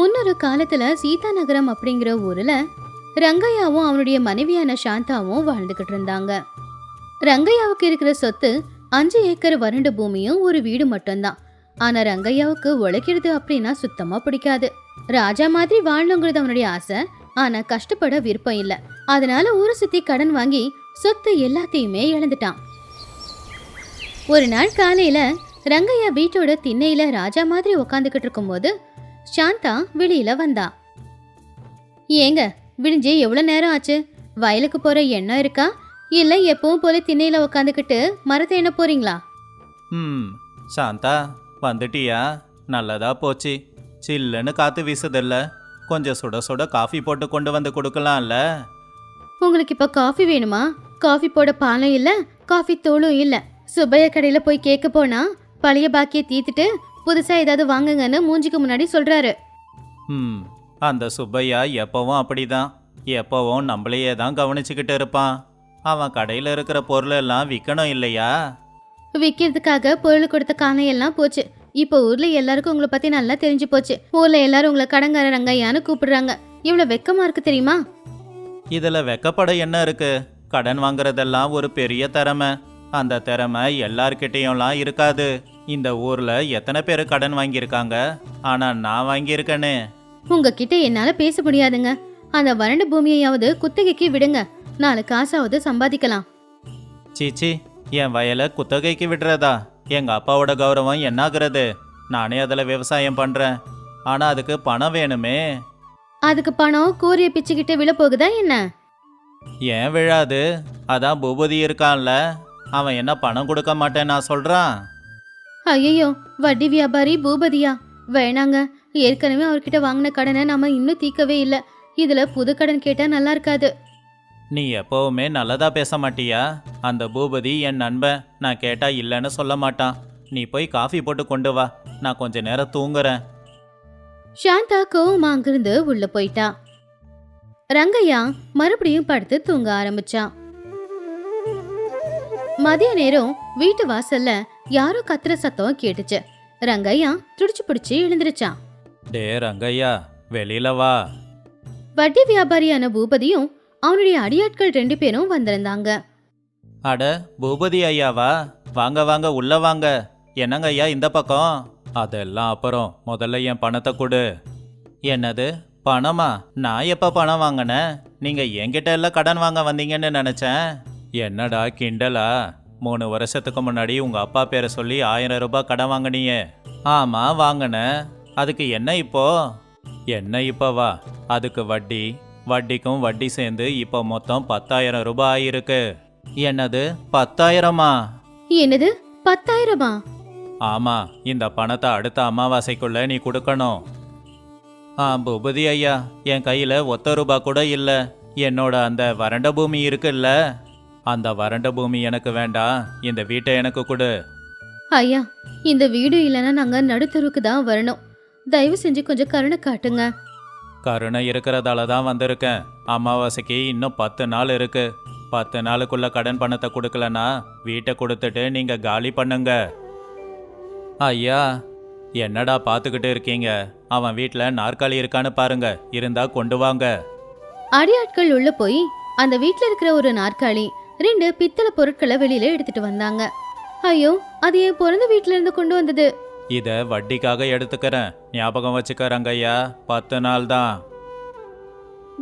முன்னொரு காலத்துல சீதா நகரம் அப்படிங்கிற ஊர்ல ரங்கையாவும் அவனுடைய மனைவியான சாந்தாவும் வாழ்ந்துகிட்டு இருந்தாங்க. ரங்கையாவுக்கு இருக்கிற சொத்து அஞ்சு ஏக்கர் வறண்ட பூமியும் ஒரு வீடு மட்டும்தான். ஆனா ரங்கையாவுக்கு உழைக்கிறது அப்படின்னா சுத்தமா பிடிக்காது. ராஜா மாதிரி வாழணுங்கிறது அவனுடைய ஆசை. ஆனா கஷ்டப்பட விருப்பம் இல்ல. அதனால ஊரை சுத்தி கடன் வாங்கி சொத்து எல்லாத்தையுமே இழந்துட்டான். ஒரு நாள் காலையில ரங்கையா வீட்டோட திண்ணையில ராஜா மாதிரி உக்காந்துக்கிட்டு இருக்கும்போது சாந்தா வெளியில வந்தா. ஏங்க விடிஞ்சு எவ்வளோ நேரம் ஆச்சு? வயலுக்கு போற எண்ணம் இருக்கா? இல்ல எப்பவும் போல திண்ணையில உக்காந்துக்கிட்டு மரத்தை என்ன போறீங்களா? ம் சாந்தா வந்துட்டியா? நல்லதா போச்சு. சில்லுன்னு காற்று வீசுதில்ல. கொஞ்சம் சுட சுட காஃபி போட்டு கொண்டு வந்து கொடுக்கலாம்ல? உங்களுக்கு இப்ப காஃபி வேணுமா? காஃபி போட பாலும் இல்ல காஃபி தூளும் இல்ல. சுப்பைய கடையில போய் கேட்க போனா பழைய பாக்கிய தீத்துட்டு புதுசா ஏதாவது வாங்குங்கன்னு மூஞ்சிக்கு முன்னாடி சொல்றாரு. ம் அந்த சுப்பையா எப்பவும் அப்படிதான். எப்பவும் நம்மளையே தான் கவனிச்சுக்கிட்டு இருப்பான். அவன் கடையில் இருக்கிற பொருளெல்லாம் விற்கணும் இல்லையா? விற்கிறதுக்காக பொருள் கொடுத்த காணம் எல்லாம் போச்சு. இப்போ ஊர்ல எல்லாருக்கும் உங்களை பத்தி நல்லா தெரிஞ்சு போச்சு. ஊர்ல எல்லாரும் உங்களை கடங்கார ரங்கையான்னு கூப்பிடுறாங்க. இவ்வளவு வெக்கமா இருக்கு தெரியுமா? இதில் வெக்கப்பட என்ன இருக்கு? கடன் வாங்குறதெல்லாம் ஒரு பெரிய திறமை. அந்த திறமை எல்லார்கிட்டேயும்லாம் இருக்காது. இந்த ஊரில் எத்தனை பேர் கடன் வாங்கியிருக்காங்க? ஆனால் நான் வாங்கியிருக்கேனே. உங்ககிட்ட என்னால பேச முடியாதுங்க. அந்த வறண்ட பூமியையாவது குத்தகைக்கு விடுங்க. நாலு காசாவது சம்பாதிக்கலாம். சீச்சி என் வயலை குத்தகைக்கு விடுறதா? எங்கள் அப்பாவோட கௌரவம் என்னாகிறது? நானே அதில் விவசாயம் பண்ணுறேன் ஆனால் அதுக்கு பணம் வேணுமே. அதுக்கு பணம் கூரிய பிச்சுக்கிட்டு விழ போகுதா என்ன? ஏன் விழாது? அதான் பூபதி இருக்கான்ல. அவன் என்ன பணம் கொடுக்க மாட்டேன் நான் சொல்கிறான் ஐயோ வட்டி வியாபாரி பூபதியா? வேணாங்க. ஏற்கனவே அவர்கிட்ட வாங்கின கடனை நாம இன்னும் தீக்கவே இல்ல. இதுல புது கடன் கேட்டா நல்லா இருக்காது. நீ எப்பவுமே நல்லதா பேச மாட்டியா? அந்த பூபதி என் நண்பன். நான் கேட்டா இல்லைன்னு சொல்ல மாட்டான். நீ போய் காஃபி போட்டு கொண்டு வா. நான் கொஞ்ச நேரம் தூங்குறேன். சாந்தா கோவமா அங்கிருந்து உள்ள போயிட்டா. ரங்கையா மறுபடியும் படுத்து தூங்க ஆரம்பிச்சான் மதிய நேரம் வீட்டு வாசல்ல யாரோ கத்துற சத்தம் கேட்டுச்சு. ரங்கையா துடிச்சு பிடிச்சு எழுந்திருச்சான். டே ரங்கையா வெளியில வா. வட்டி வியாபாரியான பூபதியும் அவனுடைய அடியாட்கள் ரெண்டு பேரும் வந்திருந்தாங்க. அட பூபதி ஐயாவா? வாங்க வாங்க உள்ள வாங்க. என்னங்க ஐயா இந்த பக்கம்? அதெல்லாம் அப்புறம் முதல்ல என் பணத்தை கொடு. என்னது பணமா? நான் எப்ப பணம் வாங்கினேன்? நீங்க என்கிட்ட எல்லாம் கடன் வாங்க வந்தீங்கன்னு நினைச்சேன். என்னடா கிண்டலா? மூணு வருஷத்துக்கு முன்னாடி உங்க அப்பா பேரை சொல்லி ஆயிரம் ரூபாய் கடன் வாங்கினியே ஆமா வாங்கினேன் அதுக்கு என்ன இப்போ? என்ன இப்போ வா? அதுக்கு வட்டி. வட்டிக்கும் வட்டி சேர்ந்து இப்போ மொத்தம் பத்தாயிரம் ரூபாய் ஆயிருக்கு. என்னது? பத்தாயிரமா? என்னது? பத்தாயிரமா? ஆமா இந்த பணத்தை அடுத்த அமாவாசைக்குள்ள நீ கொடுக்கணும். ஆ பூபதி ஐயா என் கையில ஒத்த ரூபா கூட இல்ல. என்னோட அந்த வறண்ட பூமி இருக்குல்ல? அந்த வறண்ட பூமி எனக்கு வேண்டாம் இந்த வீட்டை எனக்கு கொடு. ஐயா இந்த வீடு இல்லைன்னா நாங்க நடுத்தருக்கு தான் வரணும். தயவு செஞ்சு கொஞ்சம் கருணை காட்டுங்க. கருணை இருக்கிறதால தான் வந்திருக்கேன். அமாவாசைக்கு இன்னும் பத்து நாள் இருக்கு. பத்து நாளுக்குள்ள கடன் பணத்தை கொடுக்கலனா வீட்டை கொடுத்துட்டு நீங்க காலி பண்ணுங்க. ஐயா என்னடா பார்த்துக்கிட்டு இருக்கீங்க? அவன் வீட்டில் நாற்காலி இருக்கான்னு பாருங்க. இருந்தா கொண்டு வாங்க. அடியாட்கள் உள்ள போய் அந்த வீட்ல இருக்கிற ஒரு நாற்காலி ரெண்டு பித்தளை பொருட்களை வெளியில எடுத்துட்டு வந்தாங்க. ஐயோ அது என் பிறந்த வீட்ல இருந்து கொண்டு வந்தது. இதை வட்டிக்காக எடுத்துக்கிறேன். ஞாபகம் வச்சுக்கறாங்க ஐயா பத்து நாள் தான்.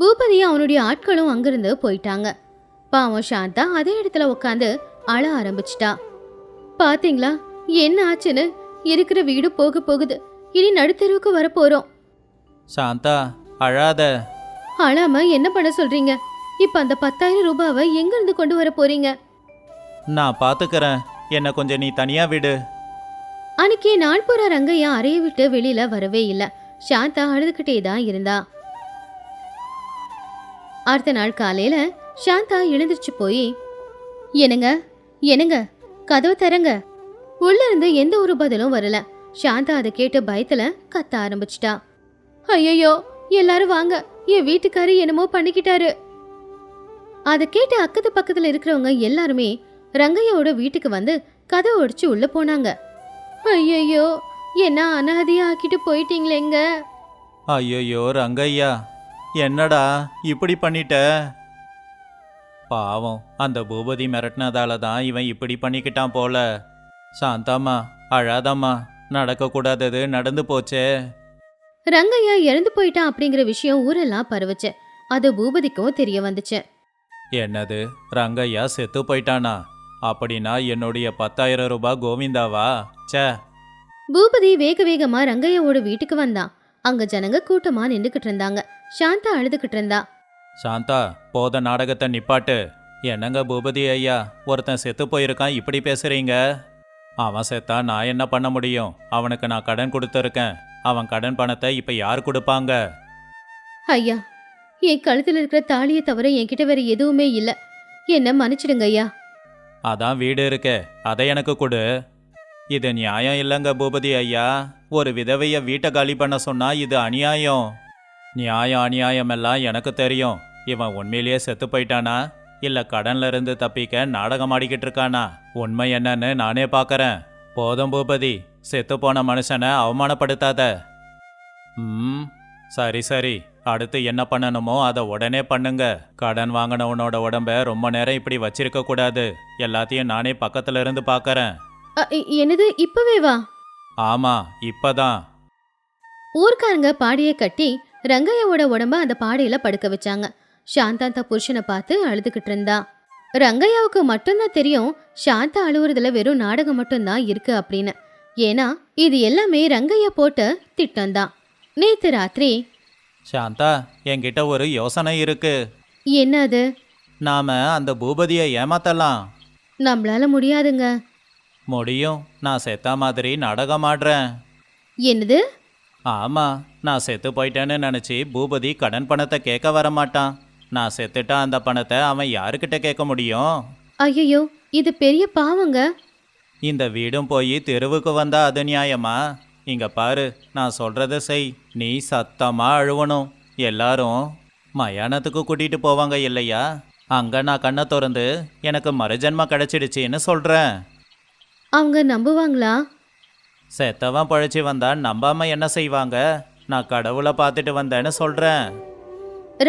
பூபதியும் அவனுடைய ஆட்களும் அங்கிருந்து போயிட்டாங்க. பாவம் சாந்தா அதே இடத்துல உட்காந்து அழ ஆரம்பிச்சிட்டா. பாத்தீங்களா என்ன ஆச்சுன்னு? இருக்கிற வீடு போக போகுது. இனி நடுத்தெருவுக்கு வர போறோம் சாந்தா அழாத. அழாம என்ன பண்ண சொல்றீங்க? இப்ப அந்த பத்தாயிரம் ரூபாவை எங்க இருந்து கொண்டு வர போறீங்க? நான் பார்த்துக்கிறேன் என்னை கொஞ்சம் நீ தனியா விடு. அன்னைக்கு நாள்புற ரங்கையா அறையை விட்டு வெளியில வரவே இல்ல. சாந்தா அழுதுகிட்டே தான் இருந்தா. அடுத்த நாள் காலையில சாந்தா எழுந்திருச்சு போய் என்னங்க? என்னங்க? கதவு தரங்க உள்ள இருந்து எந்த ஒரு பதிலும் வரல. சாந்தா அதை கேட்டு பயத்துல கத்த ஆரம்பிச்சிட்டா. ஐயோ எல்லாரும் வாங்க. என் வீட்டுக்காரு என்னமோ பண்ணிக்கிட்டாரு. அதை கேட்டு அக்கத்து பக்கத்துல இருக்கிறவங்க எல்லாருமே ரங்கையோட வீட்டுக்கு வந்து கதவை உடைச்சு உள்ள போனாங்க. ஐயையோ என்ன அனாதையா ஆக்கிட்டு போயிட்டீங்களேங்க ஐயோ ரங்கையா என்னடா இப்படி பண்ணிட்ட? பாவம் அந்த பூபதி மிரட்டினதால தான் இவன் இப்படி பண்ணிக்கிட்டான் போல. சாந்தாம்மா அழாதம்மா நடக்கக்கூடாதது நடந்து போச்சே. ரங்கையா இறந்து போயிட்டான் அப்படிங்கிற விஷயம் ஊரெல்லாம் பரவுச்சு. அது பூபதிக்கும் தெரிய வந்துச்சு. என்னது ரங்கையா செத்து போயிட்டானா? அப்படின்னா என்னுடைய பத்தாயிரம் ரூபாய் கோவிந்தாவா? ச்சே. பூபதி வேக வேகமா ரங்கையாவோட வீட்டுக்கு வந்தான் அங்க ஜனங்க கூட்டமா நின்னுக்கிட்டு இருந்தாங்க. சாந்தா அழுதுகிட்டு இருந்தா. சாந்தா போத நாடகத்தை நிப்பாட்டு. என்னங்க பூபதி ஐயா ஒருத்தன் செத்து போயிருக்கான் இப்படி பேசுறீங்க? அவன் செத்தா நான் என்ன பண்ண முடியும்? அவனுக்கு நான் கடன் கொடுத்துருக்கேன். அவன் கடன் பணத்தை இப்ப யார் கொடுப்பாங்க? ஐயா என் கழுத்துல இருக்கிற தாலியை தவிர என்கிட்ட வேற எதுவுமே இல்ல. என்ன மன்னிச்சிடுங்க ஐயா. அதான் வீடு இருக்க அதை எனக்கு கொடு. இது நியாயம் இல்லைங்க பூபதி ஐயா. ஒரு விதவைய வீட்டை காலி பண்ண சொன்னா இது அநியாயம். நியாயம் அநியாயம் எல்லாம் எனக்கு தெரியும். இவன் உண்மையிலேயே செத்து போயிட்டானா? இல்ல கடன்ல இருந்து தப்பிக்க நாடகம் ஆடிக்கிட்டு இருக்கானா? உண்மை என்னன்னு நானே பார்க்கறேன் போதும் பூபதி செத்து போன மனுஷனை அவமானப்படுத்தாத. ம் சரி சரி. அடுத்து என்ன பண்ணணுமோ அதை உடனே பண்ணுங்க. கடன் வாங்கினவனோட உடம்ப ரொம்ப நேரம் இப்படி வச்சிருக்க கூடாது. எல்லாத்தையும் நானே பக்கத்துல இருந்து பார்க்கறேன் அ, இ- என்னது? இப்பவே வா. ஆமா இப்பதான். ஊர்க்காரங்க பாடியை கட்டி ரங்கையாவோட உடம்ப அந்த பாடையில படுக்க வச்சாங்க. சாந்தா புருஷனை பார்த்து அழுதுகிட்டு இருந்தா. ரங்கையாவுக்கு மட்டும்தான் தெரியும் சாந்தா அழுவுறதுல வெறும் நாடகம் மட்டும்தான் இருக்கு அப்படின்னு. ஏன்னா இது எல்லாமே ரங்கையா போட்ட திட்டம்தான். நேத்து ராத்திரி சாந்தா என்கிட்ட ஒரு யோசனை இருக்கு. என்ன அது? நாம அந்த பூபதியை ஏமாத்தலாம். நம்மளால முடியாதுங்க. முடியும். நான் செத்த மாதிரி நாடகம் ஆடுறேன். என்னது? ஆமா நான் செத்து போயிட்டேன்னு நினைச்சு பூபதி கடன் பணத்தை கேட்க வர மாட்டான். நான் செத்துட்டா அந்த பணத்தை அவன் யாருக்கிட்ட கேட்க முடியும்? ஐயோ இது பெரிய பாவங்க. இந்த வீடும் போய் தெருவுக்கு வந்தா அது நியாயமா? இங்க பாரு நான் சொல்றத செய். நீ சத்தமா அழுவணும். எல்லாரும் மயானத்துக்கு கூட்டிட்டு போவாங்க இல்லையா? அங்க நான் கண்ணை திறந்து எனக்கு மறுஜன்ம கிடைச்சிடுச்சின்னு சொல்றேன். அவங்க நம்புவாங்களா? செத்தவன் பழைச்சி வந்தா நம்பாம என்ன செய்வாங்க? நான் கடவுளை பார்த்துட்டு வந்தேன்னு சொல்றேன்.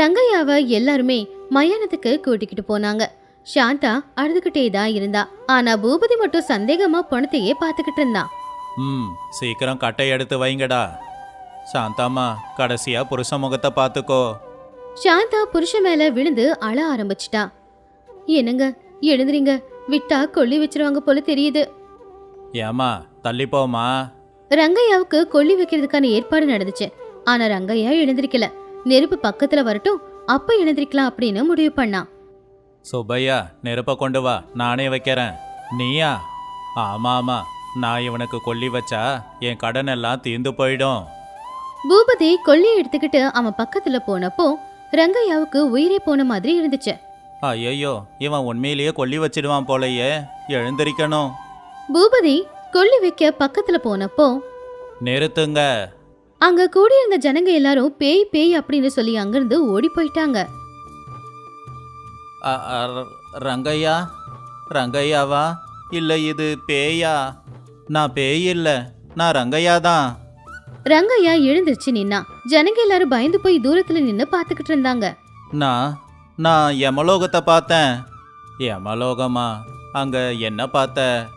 ரங்கையாவை எல்லாருமே மயானத்துக்கு கூட்டிக்கிட்டு போனாங்க. சாந்தா அழுதுகிட்டே தான் இருந்தா. ஆனா பூபதி மட்டும் சந்தேகமா பணத்தையே பார்த்துக்கிட்டு இருந்தான் ம் சீக்கிரம் கட்டை எடுத்து வைங்கடா. சாந்தாம்மா கடைசியா புருஷ முகத்தை பார்த்துக்கோ. சாந்தா புருஷன் மேல விழுந்து அழ ஆரம்பிச்சிட்டா. என்னங்க எழுந்துறீங்க விட்டா கொல்லி வச்சிருவாங்க போல தெரியுது. ஏமா தள்ளி போமா ரங்கையாவுக்கு கொல்லி வைக்கிறதுக்கான ஏற்பாடு நடந்துச்சு. ஆனா ரங்கையா எழுந்திருக்கல. நெருப்பு பக்கத்துல வரட்டும் அப்ப எழுந்திருக்கலாம் அப்படின்னு முடிவு பண்ணான் சுப்பையா நெருப்ப கொண்டு வா நானே வைக்கிறேன். நீயா? ஆமா ஆமா நான் இவனுக்கு கொல்லி வச்சா என் கடன் எல்லாம் தீர்ந்து போயிடும். பூபதி கொல்லியை எடுத்துக்கிட்டு அவன் பக்கத்துல போனப்போ ரங்கையாவுக்கு உயிரே போன மாதிரி இருந்துச்சு. ஐயோ இவன் உண்மையிலேயே கொல்லி வச்சிடுவான் போலயே எழுந்திருக்கணும். பூபதி கொல்லி வைக்க பக்கத்துல போனப்போ நிறுத்துங்க. அங்க கூடியிருந்த ஜனங்க எல்லாரும் பேய் பேய் அப்படின்னு சொல்லி அங்கிருந்து ஓடி போயிட்டாங்க. ரங்கையா? ரங்கையாவா? இல்ல இது பேயா? நான் பேய் இல்ல நான் ரங்கையா தான். ரங்கையா எழுந்திருச்சு நின்னா ஜனங்க எல்லாரும் பயந்து போய் தூரத்துல நின்னு பாத்துக்கிட்டு இருந்தாங்க. நான் நான் யமலோகத்தை பார்த்தேன். யமலோகமா அங்க என்ன பார்த்த?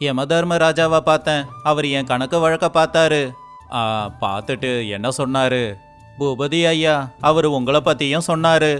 யமதர்மராஜாவை பார்த்தேன். அவர் என் கணக்கு வழக்க பார்த்தாரு. ஆ, பார்த்துட்டு என்ன சொன்னாரு? பூபதி ஐயா அவர் உங்களை பத்தியும் சொன்னாரு.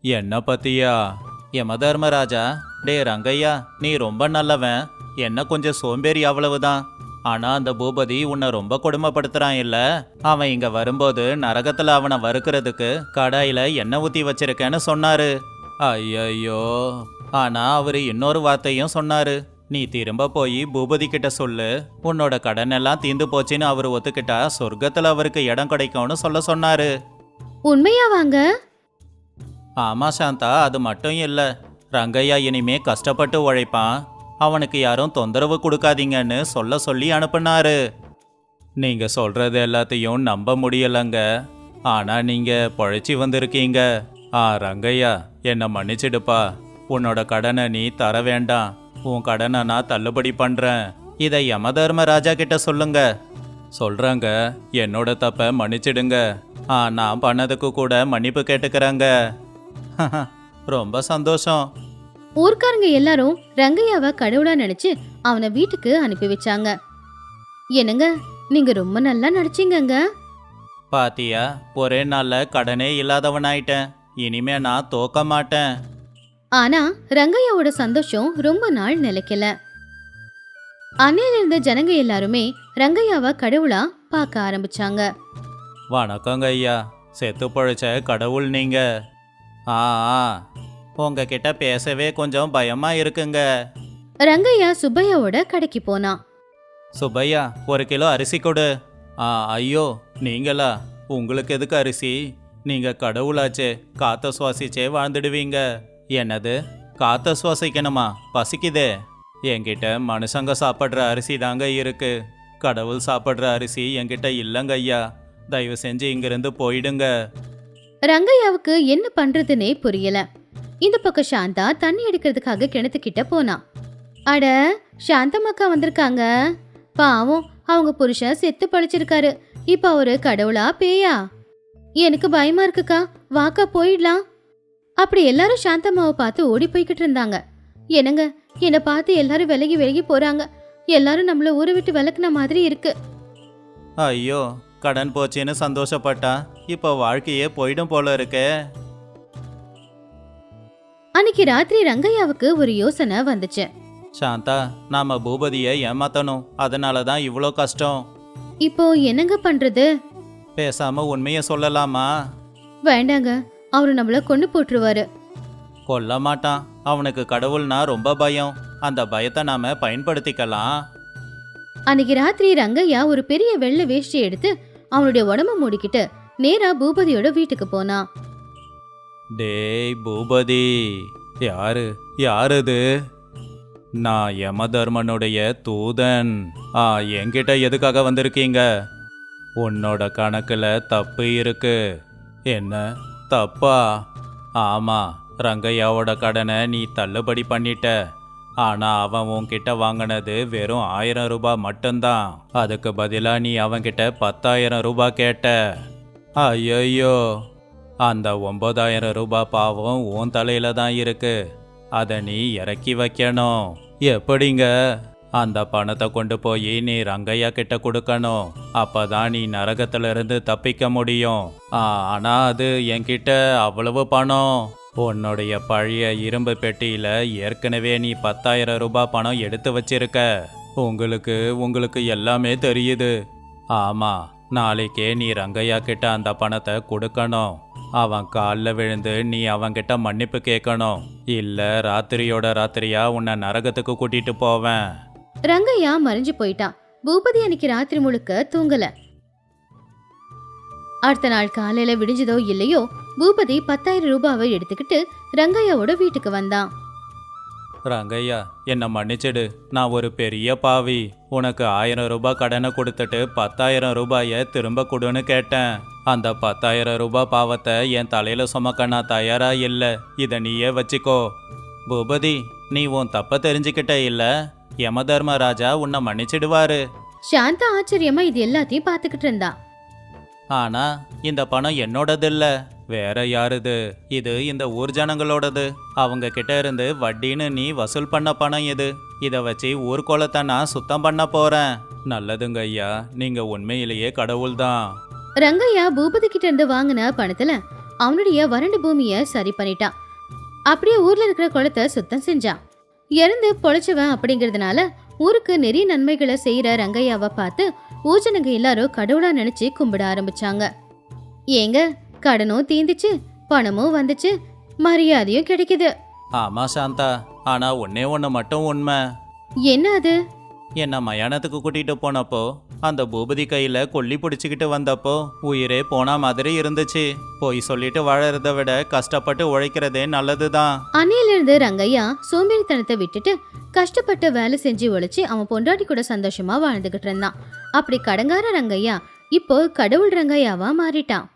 என்ன பத்தியா? யமதர்மராஜா டே ரங்கையா நீ ரொம்ப நல்லவன். என்ன கொஞ்சம் சோம்பேறி அவ்வளவுதான். ஆனா அந்த பூபதி உன்னை ரொம்ப கொடுமைப்படுத்துறான் இல்ல? அவன் இங்க வரும்போது நரகத்துல அவனை வறுக்கிறதுக்கு கடாயில எண்ணெய் ஊத்தி வச்சிருக்கேன்னு சொன்னாரு. ஐயையோ. ஆனா அவரு இன்னொரு வார்த்தையும் சொன்னாரு. நீ திரும்ப போய் பூபதி கிட்ட சொல்லு. உன்னோட கடன் எல்லாம் தீந்து போச்சுன்னு அவர் ஒத்துக்கிட்டா சொர்க்கத்துல அவருக்கு இடம் கிடைக்கும்னு சொல்ல சொன்னாரு. உண்மையா வாங்க ஆமா சாந்தா அது மட்டும் இல்ல. ரங்கையா இனிமே கஷ்டப்பட்டு உழைப்பான். அவனுக்கு யாரும் தொந்தரவு கொடுக்காதீங்கன்னு சொல்ல சொல்லி அனுப்புனாரு. நீங்க சொல்றது எல்லாத்தையும் நம்ப முடியலங்க. ஆனா நீங்க பொழைச்சி வந்திருக்கீங்க. ஆ ரங்கையா என்னை மன்னிச்சிடுப்பா. உன்னோட கடனை நீ தர வேண்டாம். உன் கடனை நான் தள்ளுபடி பண்றேன். இதை யமதர்ம ராஜா கிட்ட சொல்லுங்க. சொல்றாங்க என்னோட தப்ப மன்னிச்சிடுங்க. ஆ நான் பண்ணதுக்கு கூட மன்னிப்பு கேட்டுக்கிறேங்க. ரொம்ப சந்தோஷம். ஊர்க்காரங்க எல்லாரும் ரங்கையாவை கடவுளா நினைச்சு அவனை வீட்டுக்கு அனுப்பி வச்சாங்க. என்னங்க நீங்க ரொம்ப நல்லா நடிச்சீங்கங்க. பாத்தியா ஒரே நாள்ல கடனே இல்லாதவனாயிட்டேன். இனிமே நான் தோக்க மாட்டேன். ஆனா ரங்கையாவோட சந்தோஷம் ரொம்ப நாள் நிலைக்கல. அன்னையில இருந்த ஜனங்க எல்லாருமே ரங்கையாவை கடவுளா பார்க்க ஆரம்பிச்சாங்க. வணக்கங்க ஐயா செத்து பழைச்ச கடவுள் நீங்க. ஆ ஆ. உங்ககிட்ட பேசவே கொஞ்சம் பயமா இருக்குங்க. ரங்கையா சுப்பையாவோட கடைக்கு போனான் சுப்பையா ஒரு கிலோ அரிசி கொடு. ஆ ஐயோ நீங்களா? உங்களுக்கு எதுக்கு அரிசி? நீங்க கடவுளாச்சே காத்த சுவாசிச்சே வாழ்ந்துடுவீங்க. என்னது? காத்த சுவாசிக்கணுமா? பசிக்குதே. என்கிட்ட மனுஷங்க சாப்பிட்ற அரிசி தாங்க இருக்கு. கடவுள் சாப்பிட்ற அரிசி என்கிட்ட இல்லைங்க ஐயா. தயவு செஞ்சு இங்கிருந்து போயிடுங்க. ரங்கையாவுக்கு என்ன பண்றதுன்னே புரியல. இந்த பக்கம் சாந்தா தண்ணி எடுக்கிறதுக்காக கிணத்துக்கிட்ட போனான் அட சாந்தம்மாக்கா வந்திருக்காங்க. பாவம் அவங்க புருஷன் செத்து பழிச்சிருக்காரு. இப்ப அவரு கடவுளா பேயா? எனக்கு பயமா இருக்குக்கா. வாக்கா போயிடலாம். அப்படி எல்லாரும் சாந்தம்மாவை பார்த்து ஓடி போய்கிட்டு இருந்தாங்க. என்னங்க என்னை பார்த்து எல்லாரும் விலகி விலகி போறாங்க. எல்லாரும் நம்மள ஊரை விட்டு விளக்குன மாதிரி இருக்கு. ஐயோ கடன் போச்சுன்னு சந்தோஷப்பட்டா இப்போ வாழ்க்கையே போயிடும் போல இருக்கே. அன்னைக்கு ராத்திரி ரங்கையாவுக்கு ஒரு யோசனை வந்துச்சு. சாந்தா நாம பூபதியை ஏமாத்தணும். அதனால தான் இவ்வளோ கஷ்டம். இப்போ என்னங்க பண்றது? பேசாம உண்மையை சொல்லலாமா? வேண்டாங்க. அவரு நம்மள கொண்டு போட்டுருவாரு. கொல்ல மாட்டான். அவனுக்கு கடவுள்னா ரொம்ப பயம். அந்த பயத்தை நாம பயன்படுத்திக்கலாம். அன்னைக்கு ராத்திரி ரங்கையா ஒரு பெரிய வெள்ளை வேஷ்டி எடுத்து அவனுடைய உடம்ப மூடிக்கிட்டு நேரா பூபதியோட வீட்டுக்கு போனான் டேய் பூபதி. யாரு? யார் இது நான் யமதர்மனுடைய தூதன். ஆ என்கிட்ட எதுக்காக வந்திருக்கீங்க? உன்னோட கணக்கில் தப்பு இருக்கு. என்ன? தப்பா? ஆமாம் ரங்கையாவோட கடனை நீ தள்ளுபடி பண்ணிட்ட. ஆனால் அவன் உன்கிட்ட வாங்கினது வெறும் ஆயிரம் ரூபாய் மட்டும்தான். அதுக்கு பதிலாக நீ அவன்கிட்ட பத்தாயிரம் ரூபாய் கேட்ட. ஐயோ அந்த ஒன்பதாயிரம் ரூபாய் பாவம் உன் தலையில தான் இருக்கு. அதை நீ இறக்கி வைக்கணும். எப்படிங்க? அந்த பணத்தை கொண்டு போய் நீ ரங்கையா கிட்ட கொடுக்கணும். அப்பதான் நீ நரகத்துல இருந்து தப்பிக்க முடியும். ஆனா அது என்கிட்ட அவ்வளவு பணம். உன்னுடைய பழைய இரும்பு பெட்டியில ஏற்கனவே நீ பத்தாயிரம் ரூபாய் பணம் எடுத்து வச்சிருக்க. உங்களுக்கு உங்களுக்கு எல்லாமே தெரியுது. ஆமா நாளைக்கே நீ ரங்கையா கிட்ட அந்த பணத்தை கொடுக்கணும். அவன் காலில் விழுந்து நீ அவன்கிட்ட மன்னிப்பு கேட்கணும். இல்ல ராத்திரியோட ராத்திரியா உன்னை நரகத்துக்கு கூட்டிட்டு போவேன். ரங்கையா மறைஞ்சு போயிட்டான். பூபதி அன்னைக்கு ராத்திரி முழுக்க தூங்கல. அடுத்த நாள் காலையில விடிஞ்சதோ இல்லையோ பூபதி பத்தாயிரம் ரூபாவை எடுத்துக்கிட்டு ரங்கையாவோட வீட்டுக்கு வந்தான். ரங்கையா என்னை மன்னிச்சிடு. நான் ஒரு பெரிய பாவி. உனக்கு ஆயிரம் ரூபாய் கடனை கொடுத்துட்டு பத்தாயிரம் ரூபாயை திரும்ப கொடுன்னு கேட்டேன். அந்த பத்தாயிரம் ரூபாய் பாவத்தை என் தலையில சுமக்க நான் தயாரா இல்லை. இதை நீயே வச்சுக்கோ. பூபதி நீ உன் தப்ப தெரிஞ்சுக்கிட்ட இல்ல. யமதர்மராஜா உன்னை மன்னிச்சிடுவாரு. சாந்தா ஆச்சரியமா இது எல்லாத்தையும் பார்த்துக்கிட்டு இருந்தா ஆனா இந்த பணம் என்னோடது இல்ல வேற யாருது? இது இந்த ஊர் ஜனங்களோடது. அவங்க கிட்ட இருந்து வட்டின்னு நீ வசூல் பண்ண பணம் இது இதை வச்சு ஊர் குளத்தை நான் சுத்தம் பண்ண போறேன். நல்லதுங்க ஐயா. நீங்க உண்மையிலேயே கடவுள்தான். ரங்கையா பூபதி கிட்ட இருந்து வாங்கின பணத்துல அவனுடைய வறண்டு பூமிய சரி பண்ணிட்டான் அப்படியே ஊர்ல இருக்கிற குளத்தை சுத்தம் செஞ்சான். இறந்து பொழைச்சவன் அப்படிங்கிறதுனால ஊருக்கு நிறைய நன்மைகளை செய்யற ரங்கையாவை பார்த்து ஊஜனங்க எல்லாரும் கடவுளா நினைச்சு கும்பிட ஆரம்பிச்சாங்க. ஏங்க கடனும் தீந்துச்சு பணமும் வந்துச்சு மரியாதையும் கிடைக்குது. ஆமா சாந்தா. ஆனா ஒன்னே ஒன்று மட்டும் உண்மை. என்ன அது? என்னை மயானத்துக்கு கூட்டிட்டு போனப்போ அந்த பூபதி கையில கொல்லி பிடிச்சிக்கிட்டு வந்தப்போ உயிரே போன மாதிரி இருந்துச்சு. போய் சொல்லிட்டு வாழறத விட கஷ்டப்பட்டு உழைக்கிறதே நல்லதுதான். அன்னையிலிருந்து ரங்கையா சோம்பேறித்தனத்தை விட்டுட்டு கஷ்டப்பட்டு வேலை செஞ்சு உழைச்சு அவன் பொண்டாட்டி கூட சந்தோஷமா வாழ்ந்துகிட்டு இருந்தான். அப்படி கடங்கார ரங்கையா இப்போ கடவுள் ரங்கையாவா மாறிட்டான்.